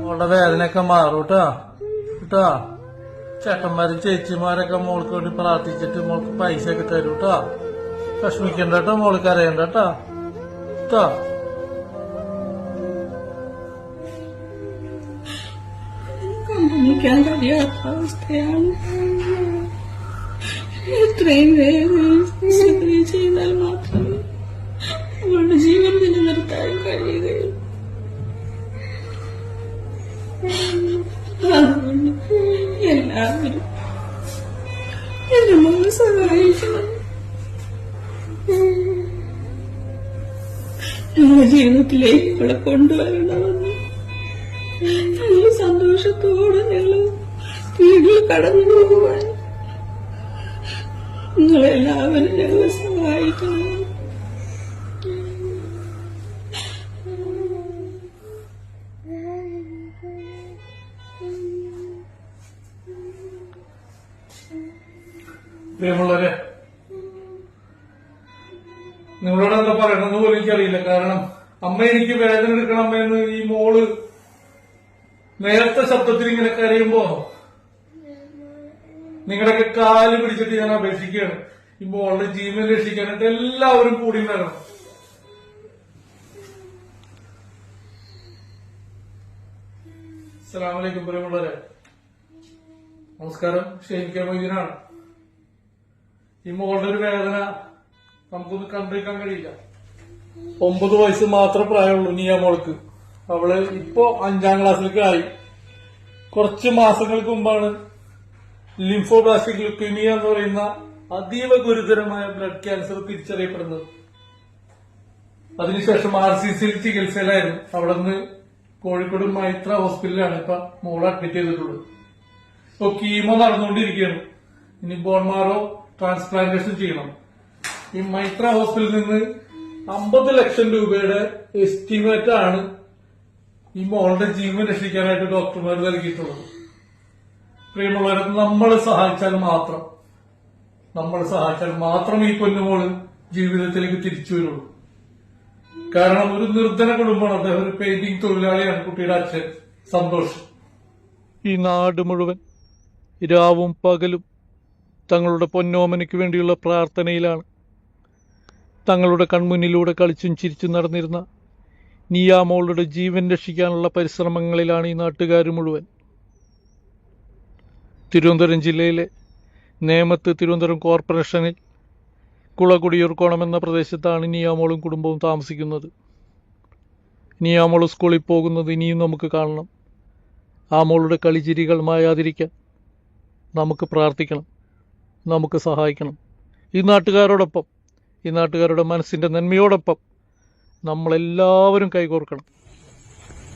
മോളുടെ അതിനൊക്കെ മാറും കേട്ടോ. കേട്ടോ? ചേട്ടന്മാരും ചേച്ചിമാരൊക്കെ മോൾക്ക് വേണ്ടി പ്രാർത്ഥിച്ചിട്ട് മോൾക്ക് പൈസ ഒക്കെ തരും കേട്ടോ വിഷമിക്കണ്ട കേട്ടോ മോൾക്ക് അറിയണ്ട കേട്ടോ കേട്ടോ വേഗം ചെയ്താൽ മാത്രമേ അവളുടെ ജീവൻ നിലനിർത്താൻ കഴിയുകയുള്ളൂ. എല്ലാവരും എന്നെ മോനെ സഹായിക്കണം. ജീവിതത്തിലേക്ക് ഇവിടെ കൊണ്ടുവരണമെന്ന്. ഞങ്ങൾ സന്തോഷത്തോടെ ഞങ്ങൾ വീട്ടിൽ കടന്നു പോകുവാൻ. നിങ്ങളെല്ലാവരും ഞങ്ങളെ സഹായിക്കണം. പ്രിയമുള്ളവരെ നിങ്ങളോട് എന്താ പറയണമെന്ന് പോലും എനിക്കറിയില്ല. കാരണം അമ്മ എനിക്ക് വേദന എടുക്കണം എന്ന് ഈ മോൾ നേരത്തെ ശബ്ദത്തിൽ ഇങ്ങനെ കരയുമ്പോ നിങ്ങളുടെയൊക്കെ കാൽ പിടിച്ചിട്ട് ഞാൻ അപേക്ഷിക്കുകയാണ്. ഈ മോളുടെ ജീവൻ രക്ഷിക്കാനായിട്ട് എല്ലാവരും കൂടി വരണം അസ്സലാമലൈക്കും പ്രിയമുള്ളവരെ. നമസ്കാരം. ഷെയ്ഖ് മൊയ്തീനാണ് ഈ മോളുടെ ഒരു വേദന നമുക്കൊന്ന് കണ്ടിരിക്കാൻ കഴിയില്ല. ഒമ്പത് വയസ്സ് മാത്രം പ്രായമുള്ളൂ നീ ആ മോൾക്ക്. അവൾ ഇപ്പോ അഞ്ചാം ക്ലാസ്സിലേക്ക് ആയി. കുറച്ച് മാസങ്ങൾക്ക് മുമ്പാണ് ലിംഫോബ്ലാസ്റ്റിക് ലുക്കീമിയ എന്ന് പറയുന്ന അതീവ ഗുരുതരമായ ബ്ലഡ് ക്യാൻസർ തിരിച്ചറിയപ്പെടുന്നത്. അതിനുശേഷം ആർ സി സിയിൽ ചികിത്സയിലായിരുന്നു. അവിടെ നിന്ന് കോഴിക്കോട് മൈത്ര ഹോസ്പിറ്റലിലാണ് ഇപ്പൊ മോളെ അഡ്മിറ്റ് ചെയ്തിട്ടുള്ളത്. ഇപ്പൊ കീമോ നടന്നുകൊണ്ടിരിക്കുകയാണ്. ഇനി ബോൺമാറോ ട്രാൻസ്പ്ലാന്റേഷൻ ചെയ്യണം. ഈ മൈത്ര ഹോസ്പിറ്റലിൽ നിന്ന് അമ്പത് ലക്ഷം രൂപയുടെ എസ്റ്റിമേറ്റ് ആണ് ഈ മോളുടെ ജീവൻ രക്ഷിക്കാനായിട്ട് ഡോക്ടർമാർ നൽകിയിട്ടുള്ളത്. പ്രിയമുള്ളവരെ നമ്മൾ സഹായിച്ചാൽ മാത്രം നമ്മൾ സഹായിച്ചാൽ മാത്രം ഈ പൊന്നുമോൾ ജീവിതത്തിലേക്ക് തിരിച്ചു വരുള്ളൂ. കാരണം ഒരു നിർദ്ധന കുടുംബമാണ്. അദ്ദേഹം ഒരു പെയിന്റിംഗ് തൊഴിലാളിയാണ്. കുട്ടിയുടെ അച്ഛൻ സന്തോഷം. ഈ നാട് മുഴുവൻ രാവും പകലും തങ്ങളുടെ പൊന്നോമനയ്ക്ക് വേണ്ടിയുള്ള പ്രാർത്ഥനയിലാണ്. തങ്ങളുടെ കൺമുന്നിലൂടെ കളിച്ചും ചിരിച്ചും നടന്നിരുന്ന നിയാമോളുടെ ജീവൻ രക്ഷിക്കാനുള്ള പരിശ്രമങ്ങളിലാണ് ഈ നാട്ടുകാർ മുഴുവൻ. തിരുവനന്തപുരം ജില്ലയിലെ നേമത്ത് തിരുവനന്തപുരം കോർപ്പറേഷനിൽ കുളകുടിയൂർക്കോണം എന്ന പ്രദേശത്താണ് നിയാമോളും കുടുംബവും താമസിക്കുന്നത്. നിയാമോൾ സ്കൂളിൽ പോകുന്നത് ഇനിയും നമുക്ക് കാണണം. ആ മോളുടെ കളിചിരികൾ മായാതിരിക്കാൻ നമുക്ക് പ്രാർത്ഥിക്കണം. നമുക്ക് സഹായിക്കണം. ഈ നാട്ടുകാരോടൊപ്പം ഈ നാട്ടുകാരുടെ മനസ്സിന്റെ നന്മയോടൊപ്പം നമ്മളെല്ലാവരും കൈകോർക്കണം.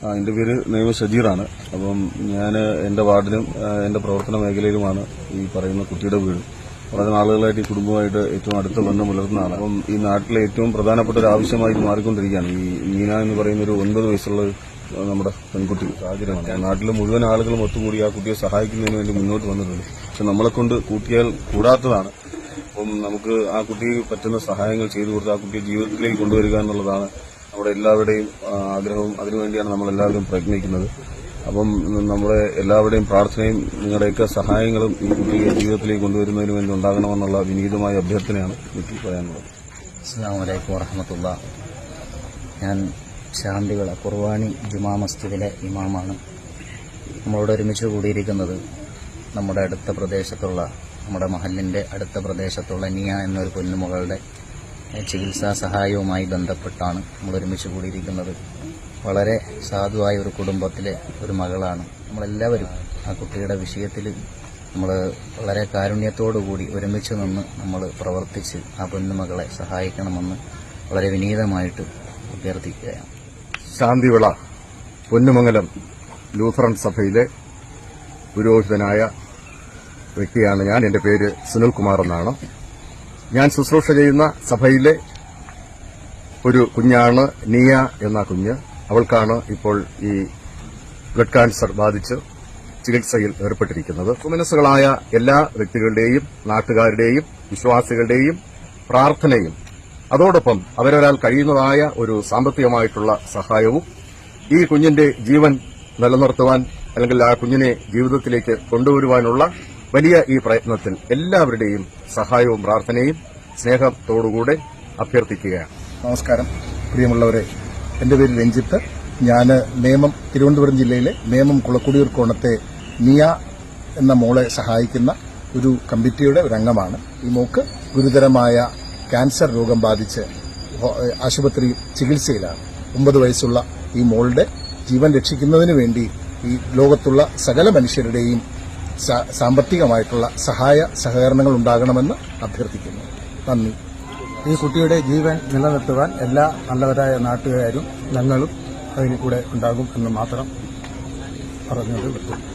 ആ, എന്റെ പേര് നെയ്മ ഷജീറാണ്. അപ്പം ഞാൻ എന്റെ വാർഡിലും എന്റെ പ്രവർത്തന മേഖലയിലുമാണ് ഈ പറയുന്ന കുട്ടിയുടെ വീട്. വളരെ നാളുകളായിട്ട് ഈ കുടുംബമായിട്ട് ഏറ്റവും അടുത്ത ബന്ധം പുലർത്തുന്നതാണ്. അപ്പം ഈ നാട്ടിലെ ഏറ്റവും പ്രധാനപ്പെട്ട ഒരു ആവശ്യമായി മാറിക്കൊണ്ടിരിക്കുകയാണ് ഈ മീന എന്ന് പറയുന്ന ഒരു ഒൻപത് വയസ്സുള്ള നമ്മുടെ പെൺകുട്ടി. സാഹചര്യമാണ്. നാട്ടിലെ മുഴുവൻ ആളുകളും ഒത്തുകൂടി ആ കുട്ടിയെ സഹായിക്കുന്നതിന് വേണ്ടി മുന്നോട്ട് വന്നിട്ടുണ്ട്. പക്ഷെ നമ്മളെ കൊണ്ട് കൂട്ടിയാൽ കൂടാത്തതാണ്. അപ്പം നമുക്ക് ആ കുട്ടിക്ക് പറ്റുന്ന സഹായങ്ങൾ ചെയ്തു കൊടുത്ത് ആ കുട്ടിയെ ജീവിതത്തിലേക്ക് കൊണ്ടുവരിക എന്നുള്ളതാണ് നമ്മുടെ എല്ലാവരുടെയും ആഗ്രഹവും. അതിനുവേണ്ടിയാണ് നമ്മൾ എല്ലാവരും പ്രയത്നിക്കുന്നത്. അപ്പം നമ്മുടെ എല്ലാവരുടെയും പ്രാർത്ഥനയും നിങ്ങളുടെയൊക്കെ സഹായങ്ങളും ഈ കുട്ടിയെ ജീവിതത്തിലേക്ക് കൊണ്ടുവരുന്നതിന് വേണ്ടി ഉണ്ടാകണമെന്നുള്ള വിനീതമായ അഭ്യർത്ഥനയാണ് എനിക്ക് പറയാനുള്ളത്. അസ്സാം വലൈക്കും വറഹമത്തുള്ള. ഞാൻ ശാന്തിവിള കുർവാണി ജുമാ മസ്ജിദിലെ ഇമാമാണ്. നമ്മളോട് ഒരുമിച്ച് കൂടിയിരിക്കുന്നത് നമ്മുടെ അടുത്ത പ്രദേശത്തുള്ള നമ്മുടെ മഹലിന്റെ അടുത്ത പ്രദേശത്തുള്ള നിയ എന്നൊരു പൊന്നുമകളുടെ ചികിത്സാ സഹായവുമായി ബന്ധപ്പെട്ടാണ് നമ്മൾ ഒരുമിച്ച് കൂടിയിരിക്കുന്നത്. വളരെ സാധുവായ ഒരു കുടുംബത്തിലെ ഒരു മകളാണ്. നമ്മളെല്ലാവരും ആ കുട്ടിയുടെ വിഷയത്തിൽ നമ്മൾ വളരെ കാരുണ്യത്തോടുകൂടി ഒരുമിച്ച് നിന്ന് നമ്മൾ പ്രവർത്തിച്ച് ആ പൊന്നുമകളെ സഹായിക്കണമെന്ന് വളരെ വിനീതമായിട്ട് അഭ്യർത്ഥിക്കുകയാണ്. ശാന്തിവിള പൊന്നുമംഗലം ലൂഥറൻ സഭയിലെ പുരോഹിതനായ വ്യക്തിയാണ് ഞാൻ. എന്റെ പേര് സുനിൽ കുമാർ എന്നാണ്. ഞാൻ ശുശ്രൂഷ ചെയ്യുന്ന സഭയിലെ ഒരു കുഞ്ഞാണ് നിയ എന്ന കുഞ്ഞ്. അവൾക്കാണ് ഇപ്പോൾ ഈ ബ്ലഡ് കാൻസർ ബാധിച്ച് ചികിത്സയിൽ ഏർപ്പെട്ടിരിക്കുന്നത്. സുമനസ്സുകളായ എല്ലാ വ്യക്തികളുടെയും നാട്ടുകാരുടെയും വിശ്വാസികളുടെയും പ്രാർത്ഥനയും അതോടൊപ്പം അവരൊരാൾ കഴിയുന്നതായ ഒരു സാമ്പത്തികമായിട്ടുള്ള സഹായവും ഈ കുഞ്ഞിന്റെ ജീവൻ നിലനിർത്തുവാൻ അല്ലെങ്കിൽ ആ കുഞ്ഞിനെ ജീവിതത്തിലേക്ക് കൊണ്ടുവരുവാനുള്ള വലിയ ഈ പ്രയത്നത്തിൽ എല്ലാവരുടെയും സഹായവും പ്രാർത്ഥനയും സ്നേഹത്തോടുകൂടെ അഭ്യർത്ഥിക്കുകയാണ്. നമസ്കാരം. പ്രിയമുള്ളവരെ എന്റെ പേര് രഞ്ജിത്ത്. ഞാൻ നേമം തിരുവനന്തപുരം ജില്ലയിലെ നേമം കുളക്കുടിയൂർ കോണത്തെ നിയ എന്ന മോളെ സഹായിക്കുന്ന ഒരു കമ്മിറ്റിയുടെ ഒരു അംഗമാണ്. ഈ മോക്ക് ഗുരുതരമായ ക്യാൻസർ രോഗം ബാധിച്ച് ആശുപത്രി ചികിത്സയിലാണ്. ഒമ്പത് വയസ്സുള്ള ഈ മോളുടെ ജീവൻ രക്ഷിക്കുന്നതിന് വേണ്ടി ഈ ലോകത്തുള്ള സകല മനുഷ്യരുടെയും സാമ്പത്തികമായിട്ടുള്ള സഹായ സഹകരണങ്ങൾ ഉണ്ടാകണമെന്ന് അഭ്യർത്ഥിക്കുന്നു. നന്ദി. ഈ കുട്ടിയുടെ ജീവൻ നിലനിർത്തുവാൻ എല്ലാ നല്ലവരായ നാട്ടുകാരും ഞങ്ങളും അതിന് കൂടെ ഉണ്ടാകും എന്ന് മാത്രം പറഞ്ഞുകൊണ്ട് നിർത്തുന്നു.